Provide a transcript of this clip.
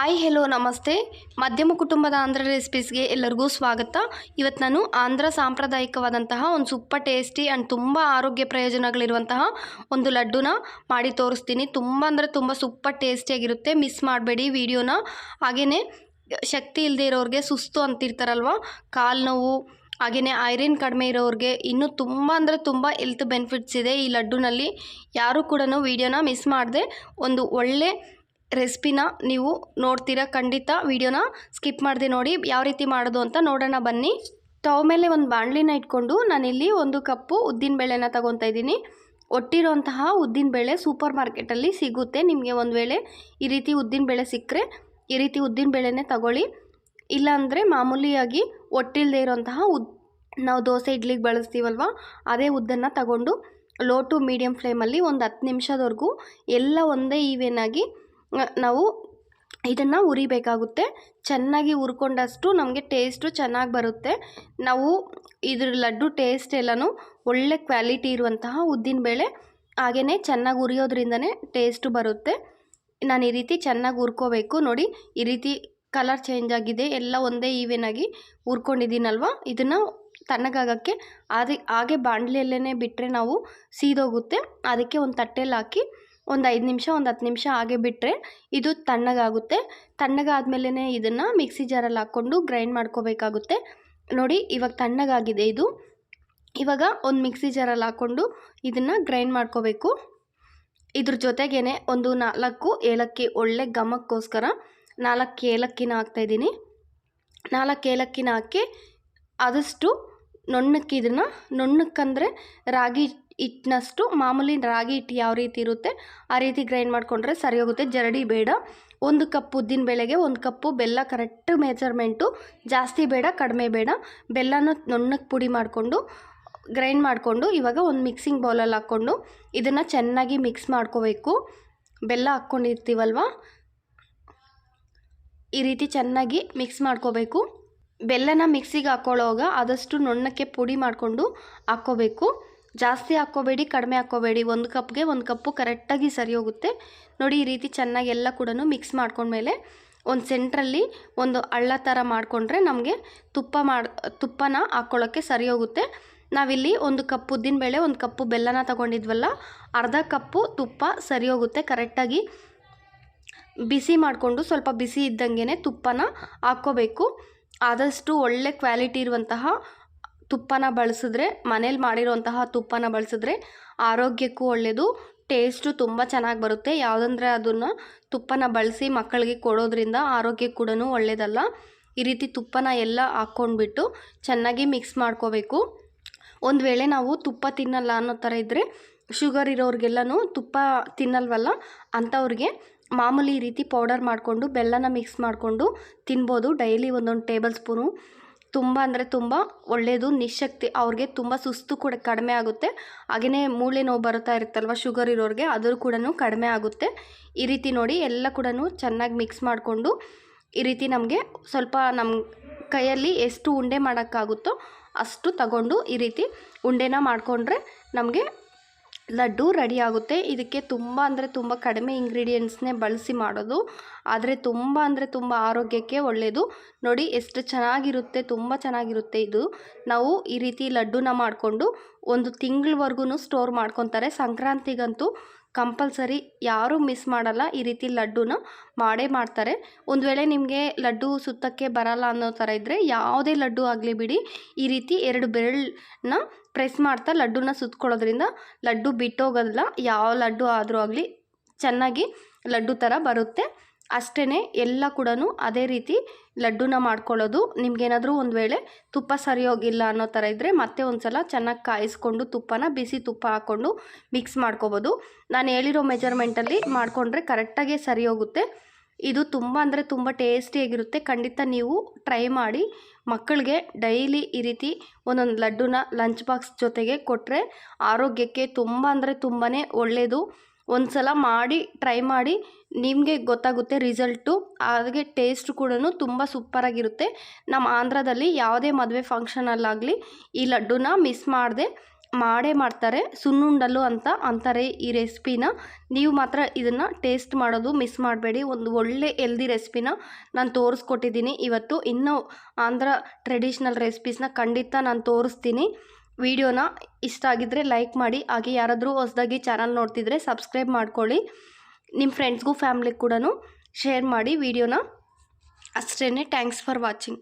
Hi hello ನಮಸ್ತೆ. ಮಧ್ಯಮ ಕುಟುಂಬದ ಆಂಧ್ರ ರೆಸಿಪೀಸ್ಗೆ ಎಲ್ಲರಿಗೂ ಸ್ವಾಗತ. ಇವತ್ತು ನಾನು ಆಂಧ್ರ ಸಾಂಪ್ರದಾಯಿಕವಾದಂತಹ ಒಂದು ಸೂಪರ್ ಟೇಸ್ಟಿ ಆ್ಯಂಡ್ ತುಂಬ ಆರೋಗ್ಯ ಪ್ರಯೋಜನಗಳಿರುವಂತಹ ಒಂದು ಲಡ್ಡುನ ಮಾಡಿ ತೋರಿಸ್ತೀನಿ. ತುಂಬ ಅಂದರೆ ತುಂಬ ಸೂಪರ್ ಟೇಸ್ಟಿಯಾಗಿರುತ್ತೆ ಮಿಸ್ ಮಾಡಬೇಡಿ ವಿಡಿಯೋನ ಹಾಗೆಯೇ ಶಕ್ತಿ ಇಲ್ಲದೆ ಇರೋರಿಗೆ ಸುಸ್ತು ಅಂತಿರ್ತಾರಲ್ವ? ಕಾಲು ನೋವು ಹಾಗೆಯೇ ಐರನ್ ಕಡಿಮೆ ಇರೋರಿಗೆ ಇನ್ನೂ ತುಂಬ ಅಂದರೆ ತುಂಬ ಹೆಲ್ತ್ ಬೆನಿಫಿಟ್ಸ್ ಇದೆ ಈ ಲಡ್ಡುನಲ್ಲಿ. ಯಾರೂ ಕೂಡ ವೀಡಿಯೋನ ಮಿಸ್ ಮಾಡದೆ ಒಂದು ಒಳ್ಳೆ ರೆಸಿಪಿನ ನೀವು ನೋಡ್ತೀರಾ ಖಂಡಿತ. ವಿಡಿಯೋನ ಸ್ಕಿಪ್ ಮಾಡಿದೆ ನೋಡಿ ಯಾವ ರೀತಿ ಮಾಡೋದು ಅಂತ ನೋಡೋಣ ಬನ್ನಿ. ಸ್ಟವ್ ಮೇಲೆ ಒಂದು ಬಾಣಲಿನ ಇಟ್ಕೊಂಡು ನಾನಿಲ್ಲಿ ಒಂದು ಕಪ್ಪು ಉದ್ದಿನಬೇಳೆನ ತಗೊತಾ ಇದ್ದೀನಿ. ಒಟ್ಟಿರುವಂತಹ ಉದ್ದಿನಬೇಳೆ ಸೂಪರ್ ಮಾರ್ಕೆಟಲ್ಲಿ ಸಿಗುತ್ತೆ. ನಿಮಗೆ ಒಂದು ವೇಳೆ ಈ ರೀತಿ ಉದ್ದಿನಬೇಳೆ ಸಿಕ್ಕರೆ ಈ ರೀತಿ ಉದ್ದಿನಬೇಳೆನೇ ತಗೊಳ್ಳಿ. ಇಲ್ಲಾಂದರೆ ಮಾಮೂಲಿಯಾಗಿ ಒಟ್ಟಿಲ್ಲದೆ ಇರೋಂತಹ ಉದ್, ನಾವು ದೋಸೆ ಇಡ್ಲಿಗೆ ಬಳಸ್ತೀವಲ್ವ, ಅದೇ ಉದ್ದನ್ನು ತಗೊಂಡು ಲೋ ಟು ಮೀಡಿಯಮ್ ಫ್ಲೇಮಲ್ಲಿ ಒಂದು ಹತ್ತು ನಿಮಿಷದವರೆಗೂ ಎಲ್ಲ ಒಂದೇ ಈವೆನಾಗಿ ನಾವು ಇದನ್ನು ಉರಿಬೇಕಾಗುತ್ತೆ. ಚೆನ್ನಾಗಿ ಹುರ್ಕೊಂಡಷ್ಟು ನಮಗೆ ಟೇಸ್ಟು ಚೆನ್ನಾಗಿ ಬರುತ್ತೆ. ನಾವು ಇದ್ರ ಲಡ್ಡು ಟೇಸ್ಟ್ ಎಲ್ಲನೂ ಒಳ್ಳೆ ಕ್ವಾಲಿಟಿ ಇರುವಂತಹ ಉದ್ದಿನಬೇಳೆ ಹಾಗೆಯೇ ಚೆನ್ನಾಗಿ ಉರಿಯೋದ್ರಿಂದನೇ ಟೇಸ್ಟು ಬರುತ್ತೆ. ನಾನು ಈ ರೀತಿ ಚೆನ್ನಾಗಿ ಹುರ್ಕೋಬೇಕು. ನೋಡಿ, ಈ ರೀತಿ ಕಲರ್ ಚೇಂಜ್ ಆಗಿದೆ. ಎಲ್ಲ ಒಂದೇ ಈವೆನಾಗಿ ಹುರ್ಕೊಂಡಿದ್ದೀನಲ್ವ? ಇದನ್ನು ತಣ್ಣಗಾಗೋಕ್ಕೆ ಅದೇ ಹಾಗೆ ಬಾಣಲೆಯಲ್ಲೇ ಬಿಟ್ಟರೆ ನಾವು ಸೀದೋಗುತ್ತೆ. ಅದಕ್ಕೆ ಒಂದು ತಟ್ಟೆಲಿ ಹಾಕಿ ಒಂದು ಐದು ನಿಮಿಷ, ಒಂದು ಹತ್ತು ನಿಮಿಷ ಹಾಗೆ ಬಿಟ್ಟರೆ ಇದು ತಣ್ಣಗಾಗುತ್ತೆ. ತಣ್ಣಗಾದ್ಮೇಲೆ ಇದನ್ನು ಮಿಕ್ಸಿ ಜಾರಲ್ಲಿ ಹಾಕ್ಕೊಂಡು ಗ್ರೈಂಡ್ ಮಾಡ್ಕೋಬೇಕಾಗುತ್ತೆ. ನೋಡಿ, ಇವಾಗ ತಣ್ಣಗಾಗಿದೆ ಇದು. ಇವಾಗ ಒಂದು ಮಿಕ್ಸಿ ಜಾರಲ್ಲಿ ಹಾಕ್ಕೊಂಡು ಇದನ್ನು ಗ್ರೈಂಡ್ ಮಾಡ್ಕೋಬೇಕು. ಇದ್ರ ಜೊತೆಗೇ ಒಂದು ನಾಲ್ಕು ಏಲಕ್ಕಿ ಒಳ್ಳೆ ಘಮಕ್ಕೋಸ್ಕರ ನಾಲ್ಕು ಏಲಕ್ಕಿನ ಹಾಕ್ತಾಯಿದ್ದೀನಿ ನಾಲ್ಕು ಏಲಕ್ಕಿನ ಹಾಕಿ ಆದಷ್ಟು ನೊಣ್ಣಕ್ಕಿದನ್ನು ನುಣ್ಣಕ್ಕಂದರೆ ರಾಗಿ ಹಿಟ್ಟಿನಷ್ಟು ಮಾಮೂಲಿ ರಾಗಿ ಹಿಟ್ಟು ಯಾವ ರೀತಿ ಇರುತ್ತೆ, ಆ ರೀತಿ ಗ್ರೈಂಡ್ ಮಾಡಿಕೊಂಡ್ರೆ ಸರಿ ಹೋಗುತ್ತೆ. ಜರಡಿ ಬೇಡ. ಒಂದು ಕಪ್ ಉದ್ದಿನ ಬೇಳೆಗೆ ಒಂದು ಕಪ್ಪು ಬೆಲ್ಲ ಕರೆಕ್ಟ್ ಮೆಜರ್ಮೆಂಟು ಜಾಸ್ತಿ ಬೇಡ, ಕಡಿಮೆ ಬೇಡ. ಬೆಲ್ಲನ ನೊಣ್ಣಕ್ಕೆ ಪುಡಿ ಮಾಡಿಕೊಂಡು ಗ್ರೈಂಡ್ ಮಾಡಿಕೊಂಡು, ಇವಾಗ ಒಂದು ಮಿಕ್ಸಿಂಗ್ ಬೌಲಲ್ಲಿ ಹಾಕ್ಕೊಂಡು, ಇದನ್ನು ಚೆನ್ನಾಗಿ ಮಿಕ್ಸ್ ಮಾಡ್ಕೋಬೇಕು. ಬೆಲ್ಲ ಹಾಕ್ಕೊಂಡಿರ್ತೀವಲ್ವ? ಈ ರೀತಿ ಚೆನ್ನಾಗಿ ಮಿಕ್ಸ್ ಮಾಡ್ಕೋಬೇಕು. ಬೆಲ್ಲನ ಮಿಕ್ಸಿಗೆ ಹಾಕ್ಕೊಳ್ಳೋವಾಗ ಆದಷ್ಟು ನುಣ್ಣಕ್ಕೆ ಪುಡಿ ಮಾಡಿಕೊಂಡು ಹಾಕ್ಕೋಬೇಕು. ಜಾಸ್ತಿ ಹಾಕ್ಕೋಬೇಡಿ, ಕಡಿಮೆ ಹಾಕ್ಕೋಬೇಡಿ. ಒಂದು ಕಪ್ಗೆ ಒಂದು ಕಪ್ಪು ಕರೆಕ್ಟಾಗಿ ಸರಿ ಹೋಗುತ್ತೆ ನೋಡಿ, ಈ ರೀತಿ ಚೆನ್ನಾಗಿ ಎಲ್ಲ ಕೂಡ ಮಿಕ್ಸ್ ಮಾಡ್ಕೊಂಡ್ಮೇಲೆ ಒಂದು ಸೆಂಟ್ರಲ್ಲಿ ಒಂದು ಹಳ್ಳ ಥರ ಮಾಡಿಕೊಂಡ್ರೆ ನಮಗೆ ತುಪ್ಪ ಮಾಡಿ, ತುಪ್ಪನ ಹಾಕ್ಕೊಳ್ಳೋಕ್ಕೆ ಸರಿ ಹೋಗುತ್ತೆ ನಾವಿಲ್ಲಿ ಒಂದು ಕಪ್ ಉದ್ದಿನಬೇಳೆ ಒಂದು ಕಪ್ಪು ಬೆಲ್ಲನ ತಗೊಂಡಿದ್ವಲ್ಲ, ಅರ್ಧ ಕಪ್ಪು ತುಪ್ಪ ಸರಿ ಹೋಗುತ್ತೆ ಕರೆಕ್ಟಾಗಿ. ಬಿಸಿ ಮಾಡಿಕೊಂಡು ಸ್ವಲ್ಪ ಬಿಸಿ ಇದ್ದಂಗೆ ತುಪ್ಪನ ಹಾಕ್ಕೋಬೇಕು. ಆದಷ್ಟು ಒಳ್ಳೆ ಕ್ವಾಲಿಟಿ ಇರುವಂತಹ ತುಪ್ಪನ ಬಳಸಿದ್ರೆ, ಮನೇಲಿ ಮಾಡಿರೋಂತಹ ತುಪ್ಪನ ಬಳಸಿದ್ರೆ ಆರೋಗ್ಯಕ್ಕೂ ಒಳ್ಳೆಯದು ಟೇಸ್ಟು ತುಂಬ ಚೆನ್ನಾಗಿ ಬರುತ್ತೆ. ಯಾವುದಂದ್ರೆ ಅದನ್ನು ತುಪ್ಪನ ಬಳಸಿ ಮಕ್ಕಳಿಗೆ ಕೊಡೋದ್ರಿಂದ ಆರೋಗ್ಯ ಕೂಡ ಒಳ್ಳೆಯದಲ್ಲ ಈ ರೀತಿ ತುಪ್ಪನ ಎಲ್ಲ ಹಾಕ್ಕೊಂಡ್ಬಿಟ್ಟು ಚೆನ್ನಾಗಿ ಮಿಕ್ಸ್ ಮಾಡ್ಕೋಬೇಕು. ಒಂದು ವೇಳೆ ನಾವು ತುಪ್ಪ ತಿನ್ನಲ್ಲ ಅನ್ನೋ ಥರ ಇದ್ದರೆ ಶುಗರ್ ಇರೋರಿಗೆಲ್ಲನೂ ತುಪ್ಪ ತಿನ್ನಲ್ವಲ್ಲ, ಅಂಥವ್ರಿಗೆ ಮಾಮೂಲಿ ಈ ರೀತಿ ಪೌಡರ್ ಮಾಡಿಕೊಂಡು, ಬೆಲ್ಲನ ಮಿಕ್ಸ್ ಮಾಡಿಕೊಂಡು ತಿನ್ಬೋದು. ಡೈಲಿ ಒಂದೊಂದು ಟೇಬಲ್ ಸ್ಪೂನು ತುಂಬ ಅಂದರೆ ತುಂಬ ಒಳ್ಳೆಯದು ನಿಶಕ್ತಿ. ಅವ್ರಿಗೆ ತುಂಬ ಸುಸ್ತು ಕೂಡ ಕಡಿಮೆ ಆಗುತ್ತೆ. ಹಾಗೆಯೇ ಮೂಳೆ ನೋವು ಬರುತ್ತಾ ಇರುತ್ತಲ್ವ ಶುಗರ್ ಇರೋರಿಗೆ, ಅದು ಕೂಡ ಕಡಿಮೆ ಆಗುತ್ತೆ. ಈ ರೀತಿ ನೋಡಿ, ಎಲ್ಲ ಕೂಡ ಚೆನ್ನಾಗಿ ಮಿಕ್ಸ್ ಮಾಡಿಕೊಂಡು, ಈ ರೀತಿ ನಮಗೆ ಸ್ವಲ್ಪ ನಮ್ಮ ಕೈಯಲ್ಲಿ ಎಷ್ಟು ಉಂಡೆ ಮಾಡೋಕ್ಕಾಗುತ್ತೋ ಅಷ್ಟು ತಗೊಂಡು ಈ ರೀತಿ ಉಂಡೆನ ಮಾಡಿಕೊಂಡ್ರೆ ನಮಗೆ ಲಡ್ಡು ರೆಡಿ ಆಗುತ್ತೆ. ಇದಕ್ಕೆ ತುಂಬ ಅಂದರೆ ತುಂಬ ಕಡಿಮೆ ಇಂಗ್ರೀಡಿಯೆಂಟ್ಸ್ನೇ ಬಳಸಿ ಮಾಡೋದು. ಆದರೆ ತುಂಬ ಅಂದರೆ ತುಂಬ ಆರೋಗ್ಯಕ್ಕೆ ಒಳ್ಳೆಯದು ನೋಡಿ ಎಷ್ಟು ಚೆನ್ನಾಗಿರುತ್ತೆ, ತುಂಬ ಚೆನ್ನಾಗಿರುತ್ತೆ ಇದು. ನಾವು ಈ ರೀತಿ ಲಡ್ಡುನ ಮಾಡಿಕೊಂಡು ಒಂದು ತಿಂಗಳವರೆಗೂ ಸ್ಟೋರ್ ಮಾಡ್ಕೊತಾರೆ. ಸಂಕ್ರಾಂತಿಗಂತೂ ಕಂಪಲ್ಸರಿ ಯಾರೂ ಮಿಸ್ ಮಾಡಲ್ಲ, ಈ ರೀತಿ ಲಡ್ಡುನ ಮಾಡೇ ಮಾಡ್ತಾರೆ. ಒಂದು ವೇಳೆ ನಿಮಗೆ ಲಡ್ಡು ಸುತ್ತಕ್ಕೆ ಬರಲ್ಲ ಅನ್ನೋ ಥರ ಇದ್ದರೆ ಯಾವುದೇ ಲಡ್ಡು ಆಗಲಿ ಬಿಡಿ, ಈ ರೀತಿ ಎರಡು ಬೆರಳನ್ನ ಪ್ರೆಸ್ ಮಾಡ್ತಾ ಲಡ್ಡುನ ಸುತ್ತಕೊಳ್ಳೋದ್ರಿಂದ ಲಡ್ಡು ಬಿಟ್ಟೋಗೋದಿಲ್ಲ. ಯಾವ ಲಡ್ಡು ಆದರೂ ಆಗಲಿ ಚೆನ್ನಾಗಿ ಲಡ್ಡು ಥರ ಬರುತ್ತೆ. ಅಷ್ಟೇ ಎಲ್ಲ ಕೂಡ ಅದೇ ರೀತಿ ಲಡ್ಡುನ ಮಾಡ್ಕೊಳ್ಳೋದು. ನಿಮಗೇನಾದರೂ ಒಂದು ವೇಳೆ ತುಪ್ಪ ಸರಿ ಹೋಗಿಲ್ಲ ಅನ್ನೋ ಥರ ಇದ್ದರೆ ಮತ್ತೆ ಒಂದು ಸಲ ಚೆನ್ನಾಗಿ ಕಾಯಿಸ್ಕೊಂಡು ತುಪ್ಪನ ಬಿಸಿ ತುಪ್ಪ ಹಾಕ್ಕೊಂಡು ಮಿಕ್ಸ್ ಮಾಡ್ಕೋಬೋದು. ನಾನು ಹೇಳಿರೋ ಮೆಜರ್ಮೆಂಟಲ್ಲಿ ಮಾಡಿಕೊಂಡ್ರೆ ಕರೆಕ್ಟಾಗೆ ಸರಿ ಹೋಗುತ್ತೆ ಇದು ತುಂಬ ಅಂದರೆ ತುಂಬ ಟೇಸ್ಟಿಯಾಗಿರುತ್ತೆ ಖಂಡಿತ ನೀವು ಟ್ರೈ ಮಾಡಿ ಮಕ್ಕಳಿಗೆ ಡೈಲಿ ಈ ರೀತಿ ಒಂದೊಂದು ಲಡ್ಡುನ ಲಂಚ್ ಬಾಕ್ಸ್ ಜೊತೆಗೆ ಕೊಟ್ಟರೆ ಆರೋಗ್ಯಕ್ಕೆ ತುಂಬ ಅಂದರೆ ತುಂಬಾ ಒಳ್ಳೆಯದು ಒಂದು ಸಲ ಮಾಡಿ ಟ್ರೈ ಮಾಡಿ, ನಿಮಗೆ ಗೊತ್ತಾಗುತ್ತೆ ರಿಸಲ್ಟು ಹಾಗೆ ಟೇಸ್ಟ್ ಕೂಡ ತುಂಬ ಸೂಪರಾಗಿರುತ್ತೆ ನಮ್ಮ ಆಂಧ್ರದಲ್ಲಿ ಯಾವುದೇ ಮದುವೆ ಫಂಕ್ಷನಲ್ಲಾಗಲಿ ಈ ಲಡ್ಡುನ ಮಿಸ್ ಮಾಡದೆ, ಮಾಡೇ ಮಾಡ್ತಾರೆ. ಸುನ್ನುಂಡಲು ಅಂತ ಅಂತಾರೆ ಈ ರೆಸಿಪಿನ ನೀವು ಮಾತ್ರ ಇದನ್ನು ಟೇಸ್ಟ್ ಮಾಡೋದು ಮಿಸ್ ಮಾಡಬೇಡಿ. ಒಂದು ಒಳ್ಳೆ ಎಲ್ದಿ ರೆಸಿಪಿನ ನಾನು ತೋರಿಸ್ಕೊಟ್ಟಿದ್ದೀನಿ. ಇವತ್ತು ಇನ್ನೂ ಆಂಧ್ರ ಟ್ರೆಡಿಷ್ನಲ್ ರೆಸಿಪೀಸ್ನ ಖಂಡಿತ ನಾನು ತೋರಿಸ್ತೀನಿ. ವಿಡಿಯೋನ ಇಷ್ಟ ಆಗಿದ್ದರೆ ಲೈಕ್ ಮಾಡಿ, ಹಾಗೆ ಯಾರಾದರೂ ಹೊಸದಾಗಿ ಚಾನಲ್ ನೋಡ್ತಿದ್ರೆ ಸಬ್ಸ್ಕ್ರೈಬ್ ಮಾಡ್ಕೊಳ್ಳಿ. ನಿಮ್ಮ ಫ್ರೆಂಡ್ಸ್ಗೂ ಫ್ಯಾಮ್ಲಿಗೆ ಕೂಡ ಶೇರ್ ಮಾಡಿ ವಿಡಿಯೋನ. ಅಷ್ಟೇ ಥ್ಯಾಂಕ್ಸ್ ಫಾರ್ ವಾಚಿಂಗ್